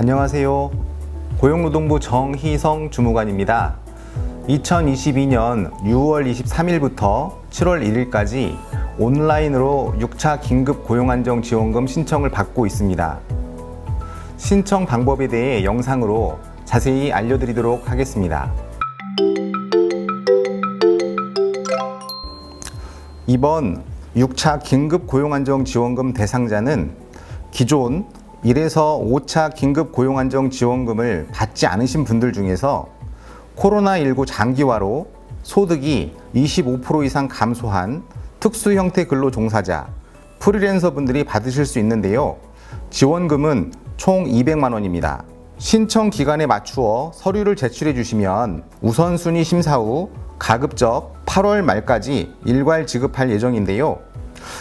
안녕하세요. 고용노동부 정희성 주무관입니다. 2022년 6월 23일부터 7월 1일까지 온라인으로 6차 긴급 고용안정 지원금 신청을 받고 있습니다. 신청 방법에 대해 영상으로 자세히 알려드리도록 하겠습니다. 이번 6차 긴급 고용안정 지원금 대상자는 기존 1에서 5차 긴급 고용안정 지원금을 받지 않으신 분들 중에서 코로나19 장기화로 소득이 25% 이상 감소한 특수 형태 근로 종사자, 프리랜서 분들이 받으실 수 있는데요. 지원금은 총 200만 원입니다. 신청 기간에 맞추어 서류를 제출해 주시면 우선순위 심사 후 가급적 8월 말까지 일괄 지급할 예정인데요.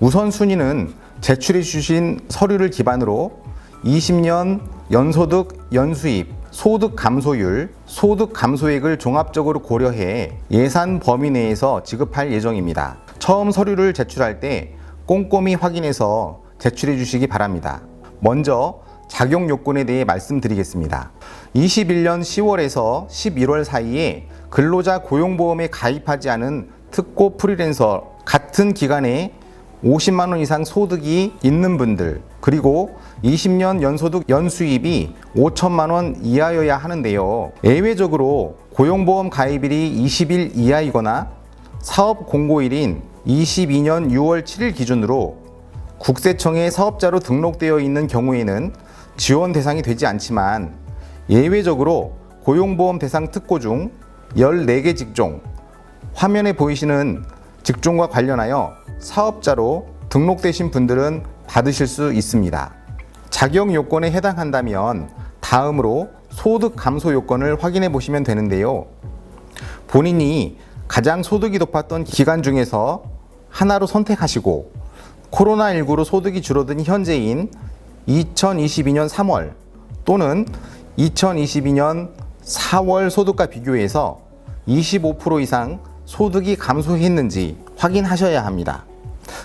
우선순위는 제출해 주신 서류를 기반으로 20년 연소득 연수입 소득 감소율, 소득 감소액을 종합적으로 고려해 예산 범위 내에서 지급할 예정입니다. 처음 서류를 제출할 때 꼼꼼히 확인해서 제출해 주시기 바랍니다. 먼저 작용 요건에 대해 말씀드리겠습니다. 21년 10월에서 11월 사이에 근로자 고용보험에 가입하지 않은 특고 프리랜서 같은 기간에 50만 원 이상 소득이 있는 분들 그리고 20년 연소득 연수입이 5천만 원 이하여야 하는데요. 예외적으로 고용보험 가입일이 20일 이하이거나 사업 공고일인 22년 6월 7일 기준으로 국세청에 사업자로 등록되어 있는 경우에는 지원 대상이 되지 않지만 예외적으로 고용보험 대상 특고 중 14개 직종, 화면에 보이시는 직종과 관련하여 사업자로 등록되신 분들은 받으실 수 있습니다. 자격 요건에 해당한다면 다음으로 소득 감소 요건을 확인해 보시면 되는데요. 본인이 가장 소득이 높았던 기간 중에서 하나로 선택하시고 코로나19로 소득이 줄어든 현재인 2022년 3월 또는 2022년 4월 소득과 비교해서 25% 이상 소득이 감소했는지 확인하셔야 합니다.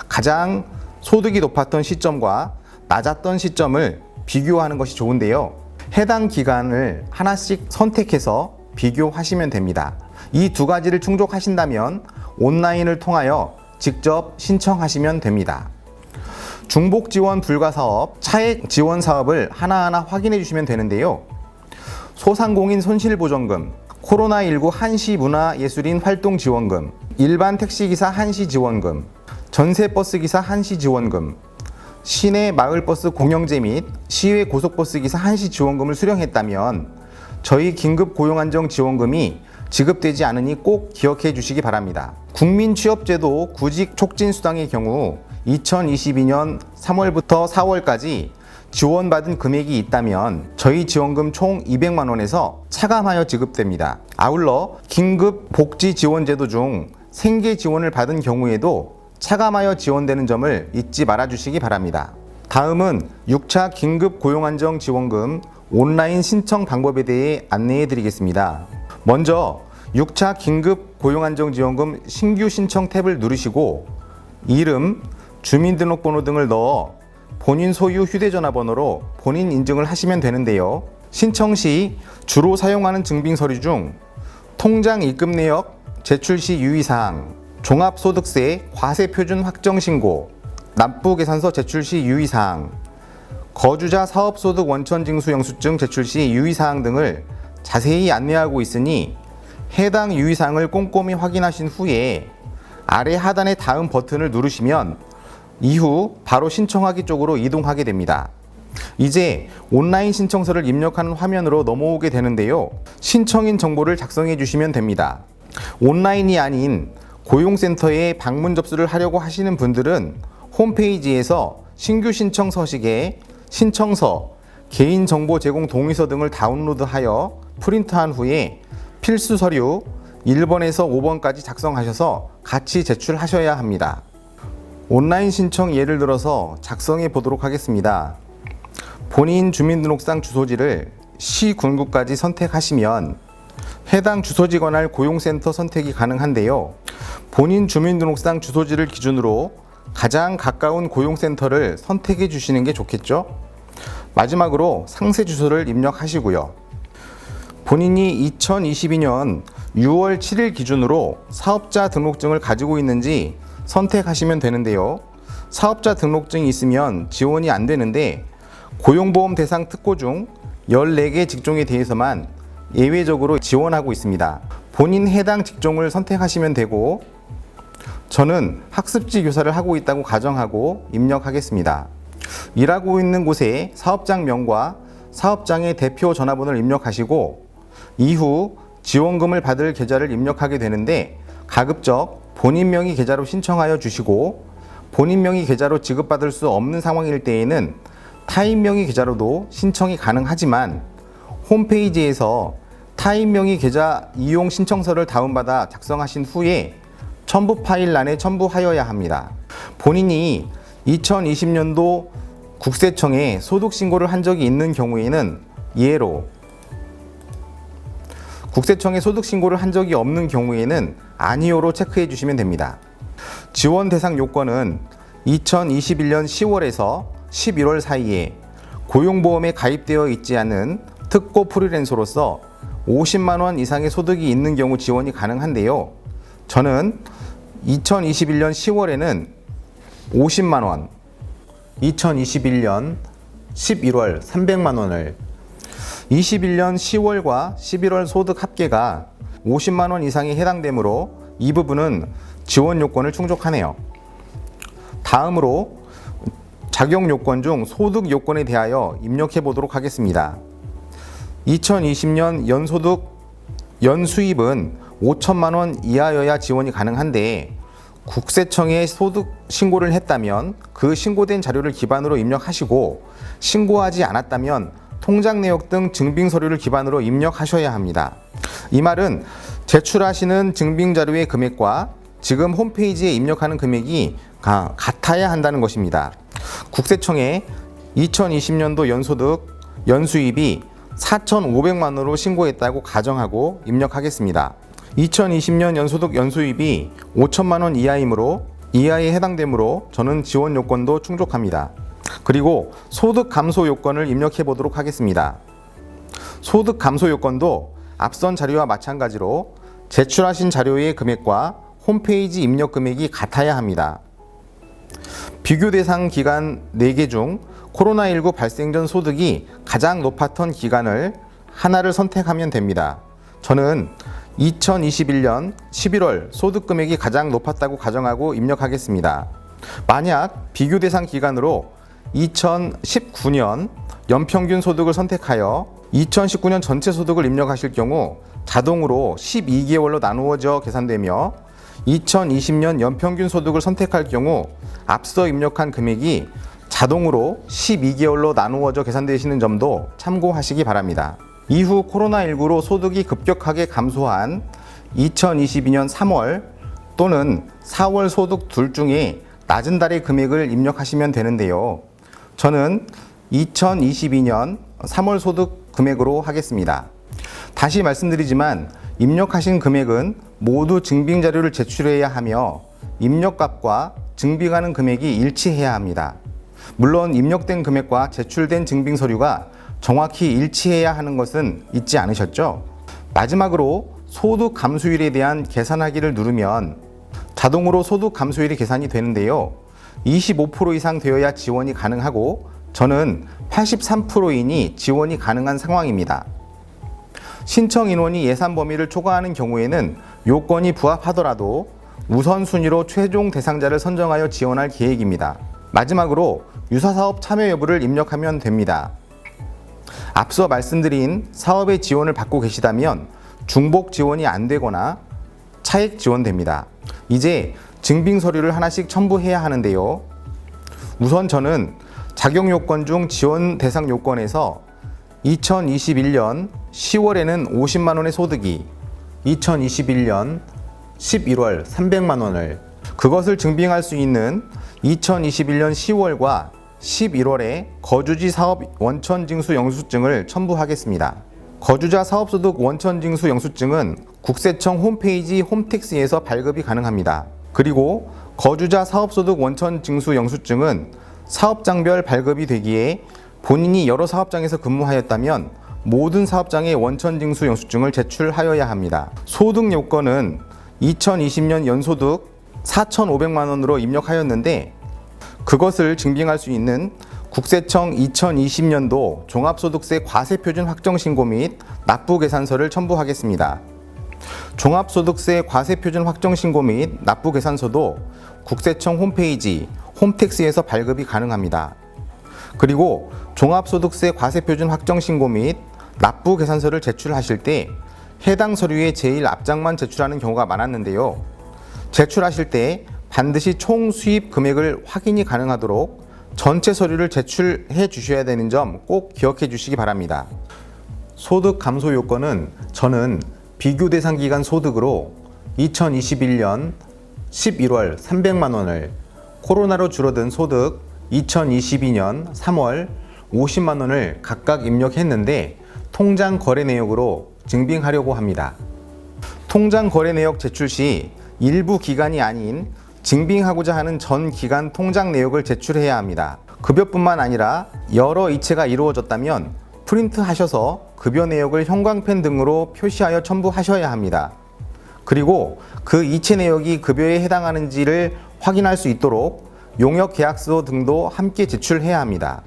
가장 소득이 높았던 시점과 낮았던 시점을 비교하는 것이 좋은데요. 해당 기간을 하나씩 선택해서 비교하시면 됩니다. 이 두 가지를 충족하신다면 온라인을 통하여 직접 신청하시면 됩니다. 중복 지원 불가 사업, 차액 지원 사업을 하나하나 확인해 주시면 되는데요. 소상공인 손실보전금, 코로나19 한시 문화예술인 활동 지원금, 일반 택시기사 한시 지원금, 전세 버스기사 한시 지원금, 시내 마을버스 공영제 및 시외 고속버스기사 한시 지원금을 수령했다면 저희 긴급 고용안정 지원금이 지급되지 않으니 꼭 기억해 주시기 바랍니다. 국민취업제도 구직 촉진 수당의 경우 2022년 3월부터 4월까지 지원받은 금액이 있다면 저희 지원금 총 200만 원에서 차감하여 지급됩니다. 아울러 긴급 복지 지원제도 중 생계 지원을 받은 경우에도 차감하여 지원되는 점을 잊지 말아 주시기 바랍니다. 다음은 6차 긴급 고용안정 지원금 온라인 신청 방법에 대해 안내해 드리겠습니다. 먼저 6차 긴급 고용안정지원금 신규 신청 탭을 누르시고 이름, 주민등록번호 등을 넣어 본인 소유 휴대전화 번호로 본인 인증을 하시면 되는데요. 신청 시 주로 사용하는 증빙 서류 중 통장 입금 내역, 제출 시 유의사항, 종합소득세 과세 표준 확정 신고, 납부계산서 제출 시 유의사항, 거주자 사업소득 원천 징수 영수증 제출 시 유의사항 등을 자세히 안내하고 있으니 해당 유의사항을 꼼꼼히 확인하신 후에 아래 하단의 다음 버튼을 누르시면 이후 바로 신청하기 쪽으로 이동하게 됩니다. 이제 온라인 신청서를 입력하는 화면으로 넘어오게 되는데요. 신청인 정보를 작성해 주시면 됩니다. 온라인이 아닌 고용센터에 방문 접수를 하려고 하시는 분들은 홈페이지에서 신규 신청 서식에 신청서, 개인정보 제공 동의서 등을 다운로드하여 프린트한 후에 필수 서류 1번에서 5번까지 작성하셔서 같이 제출하셔야 합니다. 온라인 신청 예를 들어서 작성해 보도록 하겠습니다. 본인 주민등록상 주소지를 시 군구까지 선택하시면 해당 주소지 관할 고용센터 선택이 가능한데요. 본인 주민등록상 주소지를 기준으로 가장 가까운 고용센터를 선택해 주시는 게 좋겠죠? 마지막으로 상세 주소를 입력하시고요. 본인이 2022년 6월 7일 기준으로 사업자 등록증을 가지고 있는지 선택하시면 되는데요. 사업자 등록증이 있으면 지원이 안 되는데 고용보험 대상 특고 중 14개 직종에 대해서만 예외적으로 지원하고 있습니다. 본인 해당 직종을 선택하시면 되고 저는 학습지 교사를 하고 있다고 가정하고 입력하겠습니다. 일하고 있는 곳에 사업장명과 사업장의 대표 전화번호를 입력하시고 이후 지원금을 받을 계좌를 입력하게 되는데 가급적 본인 명의 계좌로 신청하여 주시고 본인 명의 계좌로 지급받을 수 없는 상황일 때에는 타인 명의 계좌로도 신청이 가능하지만 홈페이지에서 타인 명의 계좌 이용 신청서를 다운받아 작성하신 후에 첨부 파일란에 첨부하여야 합니다. 본인이 2020년도 국세청에 소득 신고를 한 적이 있는 경우에는 예로 국세청에 소득 신고를 한 적이 없는 경우에는 아니오로 체크해 주시면 됩니다. 지원 대상 요건은 2021년 10월에서 11월 사이에 고용보험에 가입되어 있지 않은 특고 프리랜서로서 50만 원 이상의 소득이 있는 경우 지원이 가능한데요. 저는 2021년 10월에는 50만 원, 2021년 11월 300만 원을 21년 10월과 11월 소득 합계가 50만 원 이상에 해당되므로 이 부분은 지원 요건을 충족하네요. 다음으로 자격 요건 중 소득 요건에 대하여 입력해 보도록 하겠습니다. 2020년 연소득 연수입은 5천만 원 이하여야 지원이 가능한데 국세청에 소득 신고를 했다면 그 신고된 자료를 기반으로 입력하시고 신고하지 않았다면 통장 내역 등 증빙 서류를 기반으로 입력하셔야 합니다. 이 말은 제출하시는 증빙 자료의 금액과 지금 홈페이지에 입력하는 금액이 가- 같아야 한다는 것입니다. 국세청에 2020년도 연소득 연수입이 4,500만 원으로 신고했다고 가정하고 입력하겠습니다. 2020년 연소득 연수입이 5천만 원 이하이므로 이하에 해당되므로 저는 지원 요건도 충족합니다. 그리고 소득 감소 요건을 입력해 보도록 하겠습니다. 소득 감소 요건도 앞선 자료와 마찬가지로 제출하신 자료의 금액과 홈페이지 입력 금액이 같아야 합니다. 비교 대상 기간 4개 중 코로나19 발생 전 소득이 가장 높았던 기간을 하나를 선택하면 됩니다. 저는 2021년 11월 소득 금액이 가장 높았다고 가정하고 입력하겠습니다. 만약 비교 대상 기간으로 2019년 연평균 소득을 선택하여 2019년 전체 소득을 입력하실 경우 자동으로 12개월로 나누어져 계산되며 2020년 연평균 소득을 선택할 경우 앞서 입력한 금액이 자동으로 12개월로 나누어져 계산되시는 점도 참고하시기 바랍니다. 이후 코로나19로 소득이 급격하게 감소한 2022년 3월 또는 4월 소득 둘 중에 낮은 달의 금액을 입력하시면 되는데요. 저는 2022년 3월 소득 금액으로 하겠습니다. 다시 말씀드리지만 입력하신 금액은 모두 증빙 자료를 제출해야 하며 입력값과 증빙하는 금액이 일치해야 합니다. 물론 입력된 금액과 제출된 증빙 서류가 정확히 일치해야 하는 것은 잊지 않으셨죠? 마지막으로 소득 감수율에 대한 계산하기를 누르면 자동으로 소득 감수율이 계산이 되는데요. 25% 이상 되어야 지원이 가능하고 저는 83%이니 지원이 가능한 상황입니다. 신청 인원이 예산 범위를 초과하는 경우에는 요건이 부합하더라도 우선순위로 최종 대상자를 선정하여 지원할 계획입니다. 마지막으로 유사사업 참여 여부를 입력하면 됩니다. 앞서 말씀드린 사업의 지원을 받고 계시다면 중복 지원이 안 되거나 차액 지원됩니다. 이제 증빙 서류를 하나씩 첨부해야 하는데요. 우선 저는 자격 요건 중 지원 대상 요건에서 2021년 10월에는 50만 원의 소득이 2021년 11월 300만 원을 그것을 증빙할 수 있는 2021년 10월과 11월에 거주지 사업 원천 징수 영수증을 첨부하겠습니다. 거주자 사업소득 원천 징수 영수증은 국세청 홈페이지 홈택스에서 발급이 가능합니다. 그리고 거주자 사업소득 원천 징수 영수증은 사업장별 발급이 되기에 본인이 여러 사업장에서 근무하였다면 모든 사업장의 원천징수 영수증을 제출하여야 합니다. 소득 요건은 2020년 연소득 4,500만 원으로 입력하였는데 그것을 증빙할 수 있는 국세청 2020년도 종합소득세 과세표준 확정신고 및 납부계산서를 첨부하겠습니다. 종합소득세 과세표준 확정신고 및 납부계산서도 국세청 홈페이지 홈택스에서 발급이 가능합니다. 그리고 종합소득세 과세표준 확정신고 및 납부계산서를 제출하실 때 해당 서류의 제일 앞장만 제출하는 경우가 많았는데요. 제출하실 때 반드시 총 수입 금액을 확인이 가능하도록 전체 서류를 제출해 주셔야 되는 점 꼭 기억해 주시기 바랍니다. 소득 감소 요건은 저는 비교 대상 기간 소득으로 2021년 11월 300만 원을 코로나로 줄어든 소득 2022년 3월 50만 원을 각각 입력했는데 통장 거래 내역으로 증빙하려고 합니다. 통장 거래 내역 제출 시 일부 기간이 아닌 증빙하고자 하는 전 기간 통장 내역을 제출해야 합니다. 급여뿐만 아니라 여러 이체가 이루어졌다면 프린트 하셔서 급여 내역을 형광펜 등으로 표시하여 첨부하셔야 합니다. 그리고 그 이체 내역이 급여에 해당하는지를 확인할 수 있도록 용역 계약서 등도 함께 제출해야 합니다.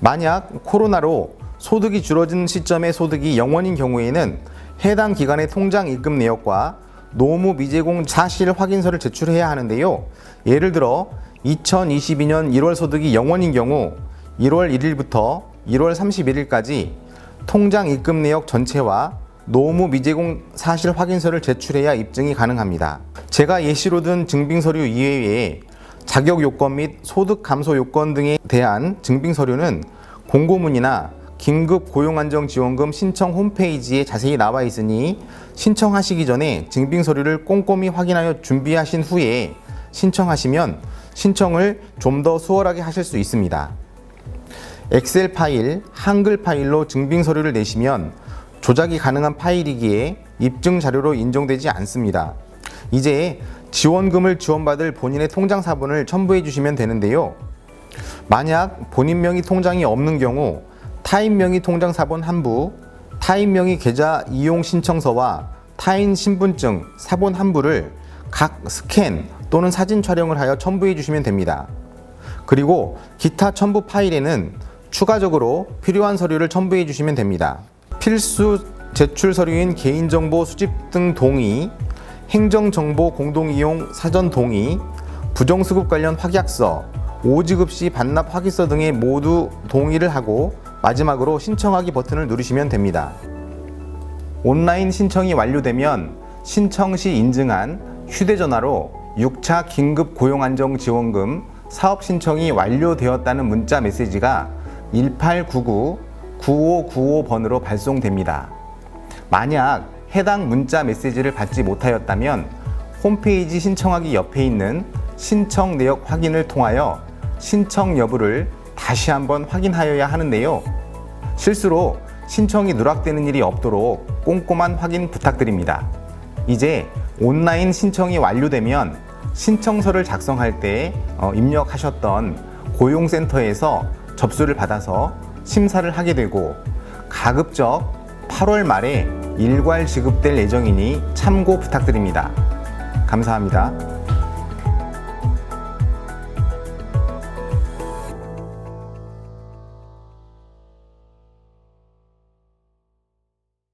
만약 코로나로 소득이 줄어든 시점에 소득이 0원인 경우에는 해당 기간의 통장 입금 내역과 노무 미제공 사실 확인서를 제출해야 하는데요. 예를 들어 2022년 1월 소득이 0원인 경우 1월 1일부터 1월 31일까지 통장 입금 내역 전체와 노무 미제공 사실 확인서를 제출해야 입증이 가능합니다. 제가 예시로 든 증빙 서류 이외에 자격 요건 및 소득 감소 요건 등에 대한 증빙 서류는 공고문이나 긴급 고용안정지원금 신청 홈페이지에 자세히 나와 있으니 신청하시기 전에 증빙 서류를 꼼꼼히 확인하여 준비하신 후에 신청하시면 신청을 좀 더 수월하게 하실 수 있습니다. 엑셀 파일, 한글 파일로 증빙 서류를 내시면 조작이 가능한 파일이기에 입증 자료로 인정되지 않습니다. 이제 지원금을 지원받을 본인의 통장 사본을 첨부해 주시면 되는데요. 만약 본인 명의 통장이 없는 경우 타인 명의 통장 사본 한 부, 타인 명의 계좌 이용 신청서와 타인 신분증 사본 한 부를 각 스캔 또는 사진 촬영을 하여 첨부해 주시면 됩니다. 그리고 기타 첨부 파일에는 추가적으로 필요한 서류를 첨부해 주시면 됩니다. 필수 제출 서류인 개인정보 수집 등 동의, 행정정보 공동이용 사전 동의, 부정수급 관련 확약서, 오지급 시 반납 확인서 등에 모두 동의를 하고 마지막으로 신청하기 버튼을 누르시면 됩니다. 온라인 신청이 완료되면 신청 시 인증한 휴대전화로 6차 긴급 고용안정지원금 사업 신청이 완료되었다는 문자 메시지가 1899-9595번으로 발송됩니다. 만약 해당 문자 메시지를 받지 못하였다면 홈페이지 신청하기 옆에 있는 신청 내역 확인을 통하여 신청 여부를 다시 한번 확인하여야 하는데요. 실수로 신청이 누락되는 일이 없도록 꼼꼼한 확인 부탁드립니다. 이제 온라인 신청이 완료되면 신청서를 작성할 때 어, 입력하셨던 고용센터에서 접수를 받아서 심사를 하게 되고 가급적 8월 말에 일괄 지급될 예정이니 참고 부탁드립니다. 감사합니다.